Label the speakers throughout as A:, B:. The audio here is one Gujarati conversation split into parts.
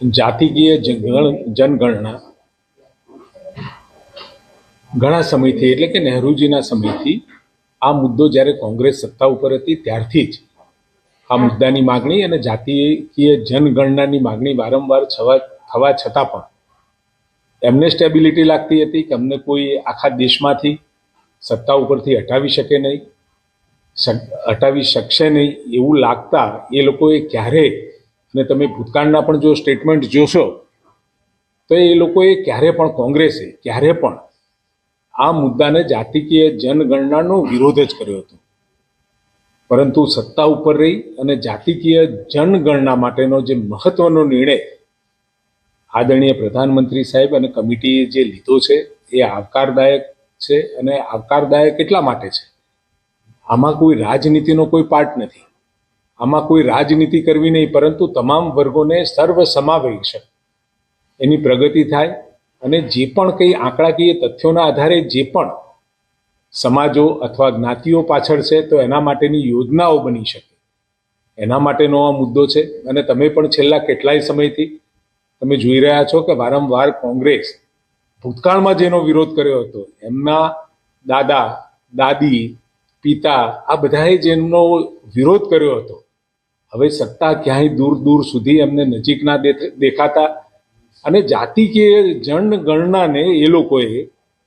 A: જાતિકીય જનગણ- જનગણના ઘણા સમયથી, એટલે કે નહેરુજીના સમયથી, આ મુદ્દો જ્યારે કોંગ્રેસ સત્તા ઉપર હતી, ત્યારથી જ આ મુદ્દાની માગણી અને જાતિકીય જનગણનાની માગણી વારંવાર થવા થવા છતાં પણ એમને સ્ટેબિલિટી લાગતી હતી કે અમને કોઈ આખા દેશમાંથી સત્તા ઉપરથી હટાવી શકે નહીં હટાવી શકશે નહીં એવું લાગતા એ લોકોએ ક્યારેય અને તમે ભૂતકાળના પણ જો સ્ટેટમેન્ટ જોશો, તો એ લોકોએ ક્યારે પણ કોંગ્રેસે, ક્યારે પણ આ મુદ્દાને જાતિકીય જનગણનાનો વિરોધ જ કર્યો હતો. પરંતુ સત્તા ઉપર રહી અને જાતિકીય જનગણના માટેનો જે મહત્વનો નિર્ણય આદરણીય પ્રધાનમંત્રી સાહેબ અને કમિટીએ જે લીધો છે, એ આવકારદાયક છે અને આવકારદાયક એટલા માટે છે. આમાં કોઈ રાજનીતિનો કોઈ પાર્ટ નથી. આમાં કોઈ રાજનીતિ કરવી નહીં, પરંતુ તમામ વર્ગોને સર્વસમાવેશક. એની પ્રગતિ થાય અને જે પણ કંઈ આંકડાકીય તથ્યોના આધારે જે પણ સમાજો અથવા જ્ઞાતિઓ પાછળ છે, તો એના માટેની યોજનાઓ બની શકે. એના માટેનો આ મુદ્દો છે અને તમે પણ છેલ્લા કેટલાય સમયથી તમે જોઈ રહ્યા છો કે વારંવાર કોંગ્રેસ ભૂતકાળમાં જેનો વિરોધ કર્યો હતો. એમના દાદા, દાદી, પિતા આ બધાએ જેમનો વિરોધ કર્યો હતો. હવે સત્તા ક્યાંય દૂર દૂર સુધી એમને નજીકના દેખાતા અને જાતિકીય જનગણનાને એ લોકોએ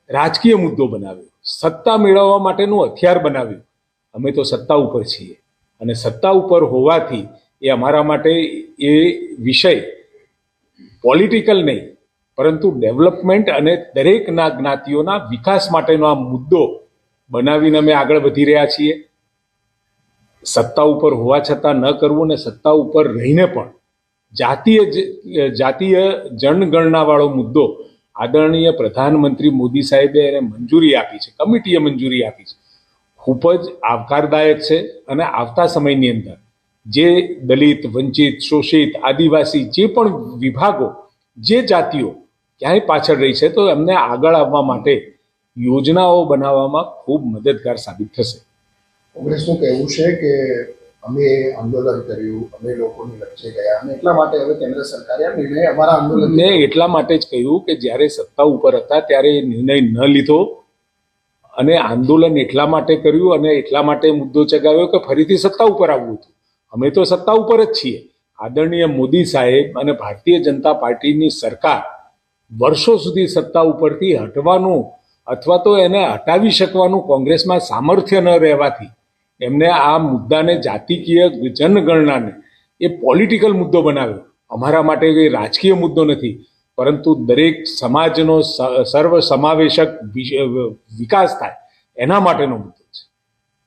A: રાજકીય મુદ્દો બનાવ્યો. સત્તા મેળવવા માટેનું હથિયાર બનાવ્યું. અમે તો સત્તા ઉપર છીએ અને સત્તા ઉપર હોવાથી એ અમારા માટે એ વિષય પોલિટિકલ નહીં, પરંતુ ડેવલપમેન્ટ અને દરેકના જ્ઞાતિઓના વિકાસ માટેનો આ મુદ્દો બનાવીને અમે આગળ વધી રહ્યા છીએ. સત્તા ઉપર હોવા છતાં ન કરવું ને સત્તા ઉપર રહીને પણ જાતીય જાતીય જનગણનાવાળો મુદ્દો આદરણીય પ્રધાનમંત્રી મોદી સાહેબે એને મંજૂરી આપી છે, કમિટીએ મંજૂરી આપી છે. ખૂબ જ આવકારદાયક છે અને આવતા સમયની અંદર જે દલિત, વંચિત, શોષિત, આદિવાસી જે પણ વિભાગો, જે જાતિઓ ક્યાંય પાછળ રહી છે તો એમને આગળ આવવા માટે યોજનાઓ બનાવવામાં ખૂબ મદદગાર સાબિત થશે.
B: કોંગ્રેસનું કહેવું છે કે અમે આંદોલન કર્યું, અમે લોકોની વચ્ચે ગયા અને એટલા માટે હવે કેન્દ્ર સરકારે આ નિર્ણય અમારા આંદોલન
A: મેં એટલા માટે જ કહ્યું કે જ્યારે સત્તા ઉપર હતા ત્યારે નિર્ણય ન લીધો અને આંદોલન એટલા માટે કર્યું અને એટલા માટે મુદ્દો ચગાવ્યો કે ફરીથી સત્તા ઉપર આવવું હતું. અમે તો સત્તા ઉપર જ છીએ. આદરણીય મોદી સાહેબ અને ભારતીય જનતા પાર્ટીની સરકાર વર્ષો સુધી સત્તા ઉપરથી હટવાનું અથવા તો એને હટાવી શકવાનું કોંગ્રેસમાં સામર્થ્ય ન રહેવાથી એમને આ મુદ્દાને જાતિકીય જનગણનાને એ પોલિટિકલ મુદ્દો બનાવ્યો. અમારા માટે કોઈ રાજકીય મુદ્દો નથી, પરંતુ દરેક સમાજનો સર્વ સમાવેશક વિકાસ થાય એના માટેનો મુદ્દો.